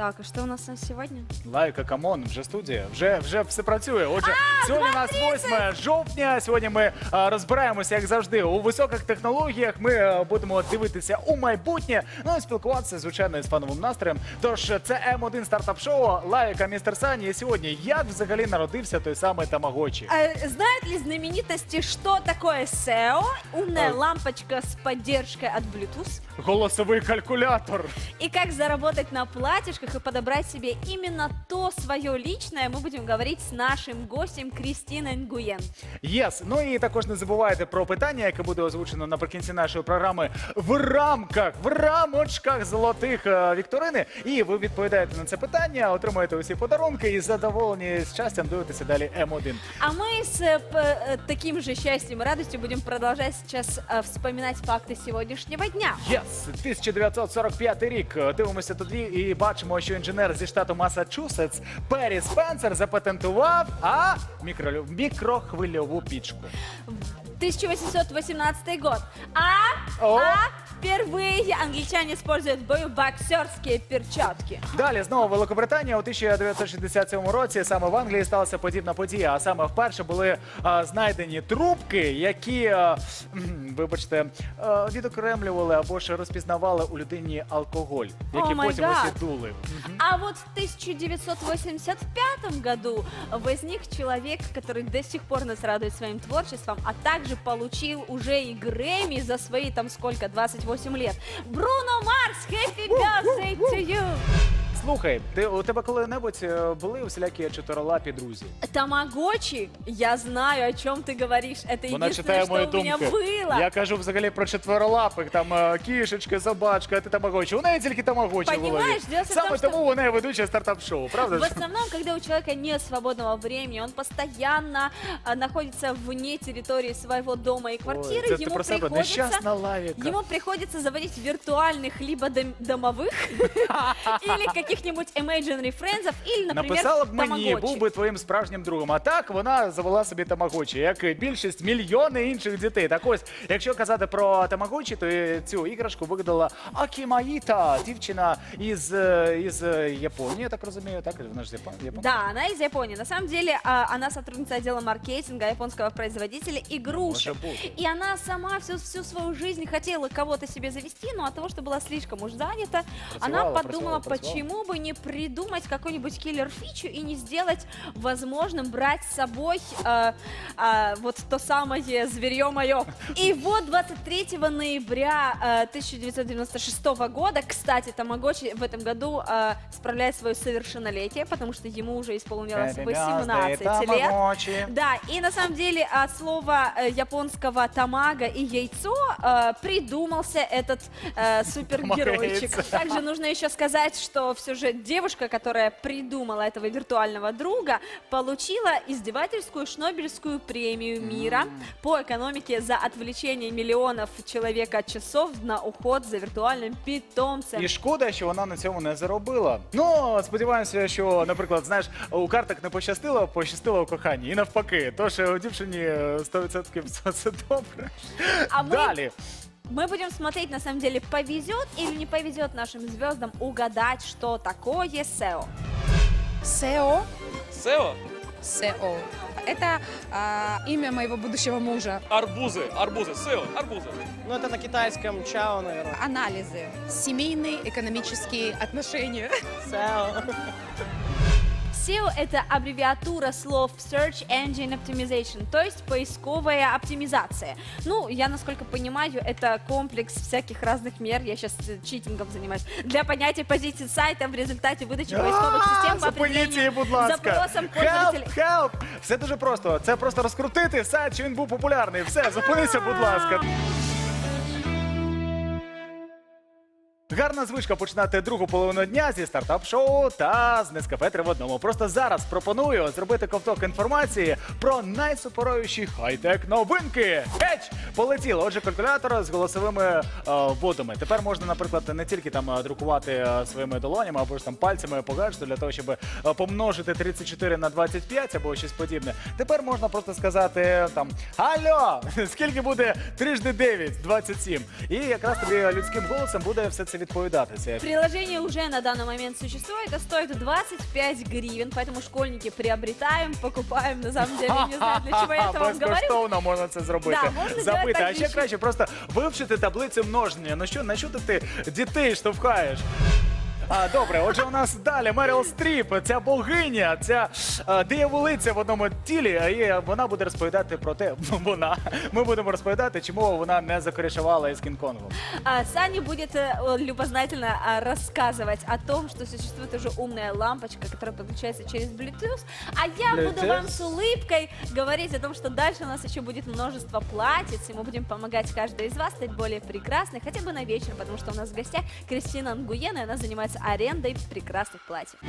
Так, а что у нас сегодня? Лайка, камон, вже студія, вже, вже все працює. Отже, сьогодні у нас 8 жовтня. Сьогодні ми а, розбираємося, як завжди, у високих технологіях. Ми а, будемо дивитися у майбутнє. Ну і спілкуватися, звичайно, з фановим настроєм. Тож це М1 стартап шоу Лайка Містер Сані. І сьогодні як взагалі народився той самий Тамагочі? А, знают ли знаменитости, что такое SEO? Умная А. лампочка с поддержкой от Bluetooth. Голосовий калькулятор. И как заработать на платьишках и подобрать себе именно то свое личное, мы будем говорить с нашим гостем Кристиной Нгуен. Єс. Ну і також не забувайте про питання, яке буде озвучено наприкінці нашої програми в рамках, в рамочках золотих е, вікторини. І ви відповідаєте на це питання, отримуєте усі подарунки і задоволені з щастям дивитеся далі М1. А мы с э, п- э, таким же счастьем и радостью будем продолжать сейчас э, вспоминать факты сегодняшнего дня. Єс, 1945 рік. Дивимося тоді і бачимо, Що інженер зі штату Масачусетс Перрі Спенсер запатентував а мікролю- мікрохвильову пічку. 1818 год. А, О. а впервые англичане используют в бою боксерские перчатки. Далі знову Великобританія у 1967 році саме в Англії сталася подібна подія. А саме вперше були а, знайдені трубки, які, а, м, вибачте, а, відокремлювали або ж розпізнавали у людині алкоголь, який О, май потім гад. осідули. А вот в 1985 году возник человек, который до сих пор нас радует своим творчеством, а также получил уже и Грэмми за свои там сколько, 28 лет. Бруно Марс, happy birthday to you! Слухай, ти у тебе коли-небудь е, були усілякі чотирилапі друзі? Тамагочи, я знаю, о чем ты говоришь. Это Вона единственное, читає что мої у меня думки. было. Я кажу взагалі про четверолапих, там е, кішечки, собачка, а ти тамагочі. У неї тільки тамагочі в голові. Понимаешь, дело в том, Саме що- тому вона і ведуча стартап-шоу, правда? В ж? основном, когда у человека нет свободного времени, он постоянно а, находится вне территории своего дома и квартиры, Ой, це ти ему про себе приходится нещасна лавіка. Ему приходится заводить виртуальных либо дом- домовых или каких-нибудь imaginary friends, или, например, Написала б мені, тамагочи. був би твоїм справжнім другом. А так вона завела собі тамагочі, як і більшість мільйони інших дітей. Так ось, якщо казати про тамагочі, то е, цю іграшку вигадала Акімаїта, дівчина із, е, із е, Японії, я так розумію. Так, вона ж з Япон- Японії. Да, она из Японии. На самом деле, а, она сотрудница отдела маркетинга японского производителя игрушек. Може бути. И она сама всю, всю свою жизнь хотела кого-то себе завести, но от того, что была слишком уж занята, она Працевала, подумала, працевала, працевала. почему бы не придумать какой-нибудь киллер-фичу и не сделать возможным брать с собой э, э, вот то самое зверье мое. И вот 23 ноября э, 1996 года, кстати, Тамагочи в этом году э, справляет свое совершеннолетие, потому что ему уже исполнилось Happy 18 birthday, лет. Да, и на самом деле от слова э, японского тамага и яйцо э, придумался этот э, супергеройчик. Также нужно еще сказать, что все же девушка, которая придумала этого виртуального друга, получила издевательскую Шнобелевскую премию мира по экономике за отвлечение миллионов человека от часов на уход за виртуальным питомцем. І шкода, що вона на цьому не заробила. Ну, сподіваємося, що, наприклад, знаєш, у карток не пощастило, пощастило у коханні. І навпаки. Тож у дівчині е, 100% все, все добре. А ми- Далі. Мы будем смотреть, на самом деле, повезет или не повезет нашим звездам угадать, что такое SEO. SEO. SEO? SEO. Это а, имя моего будущего мужа. Арбузы, арбузы, SEO, арбузы. Ну, это на китайском чао, наверное. Анализы. Семейные экономические отношения. Сяо. SEO – это аббревиатура слов Search Engine Optimization, то есть поисковая оптимизация. Ну, я, насколько понимаю, это комплекс всяких разных мер, я сейчас читингом занимаюсь, для понятия позиций сайта в результате выдачи поисковых систем по Зупиніть її, определению будь ласка. запросам Help, пользователей. help! Все дуже просто. Це просто розкрутити сайт, що він був популярний. Все, зупинися, будь ласка. Гарна звичка починати другу половину дня зі стартап-шоу та з Нескафе три в одному. Просто зараз пропоную зробити ковток інформації про найсупоровіші хай-тек новинки. Геть! Полетіло. Отже, калькулятор з голосовими е, вводами. Тепер можна, наприклад, не тільки там е, друкувати е, своїми долонями або ж там пальцями по гаджету для того, щоб помножити 34 на 25 або щось подібне. Тепер можна просто сказати там Алло, скільки буде трижди 9, 27. І якраз тобі людським голосом буде все це відповідати. відповідати це. Приложение уже на данный момент существует, это стоит 25 гривен, поэтому школьники приобретаем, покупаем, на самом деле, не знаю, для чего я это вам говорю. Безкоштовно можна це зробити. Да, можна зробити Забити. так А ще більше. краще просто вивчити таблицю множення. Ну що, на що ти дітей штовхаєш? А, добре, отже, у нас далі Меріл Стріп, ця богиня, ця е, дияволиця в одному тілі, а і вона буде розповідати про те, вона. Ми будемо розповідати, чому вона не закорішувала із Кінг-Конгом. А, Саня будет э, любознательно а, рассказывать о том, что существует уже умная лампочка, которая подключается через Bluetooth. А я буду Bluetooth. вам с улыбкой говорить о том, что дальше у нас еще будет множество платьиц, и мы будем помогать каждой из вас стать более прекрасной, хотя бы на вечер, потому что у нас в гостях Кристина Ангуена, и она занимается арендой прекрасных платьев.